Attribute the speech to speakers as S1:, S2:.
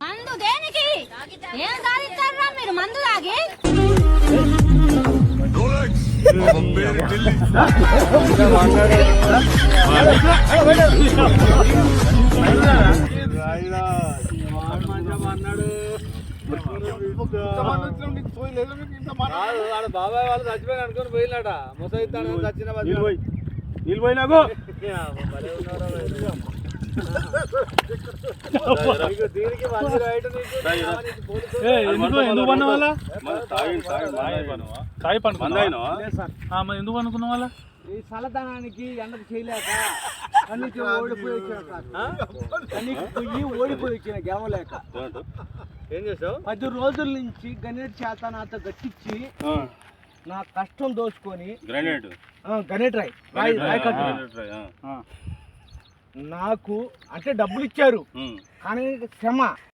S1: మందు దేనికి? ఏం సాధిస్తారా మీరు మందు తాగి?
S2: బాబాయ్ వాళ్ళు చచ్చిపోయి అనుకుని పోయినట ముసైతాను చచ్చిన
S3: నీళ్ళు పోయి
S4: ఎందుకు పన్న వాళ్ళ ఎందుకు అనుకున్న వాళ్ళ
S2: ఈ చల్లదనానికి ఎండకు చేయలేక కన్నీకి ఓడిపోయి వచ్చిన కన్నీకి పొయ్యి ఓడిపోయి వచ్చిన గెవలేక ఏం చేసావు పది రోజుల నుంచి గణేట్ చేత నాతో గట్టించి నా కష్టం దోచుకొని
S3: గ్రనేట్
S2: గణేట్ రాయ్ రాయ్ రాయ్ నాకు అంటే డబ్బులు ఇచ్చారు. కానీ శ్రమ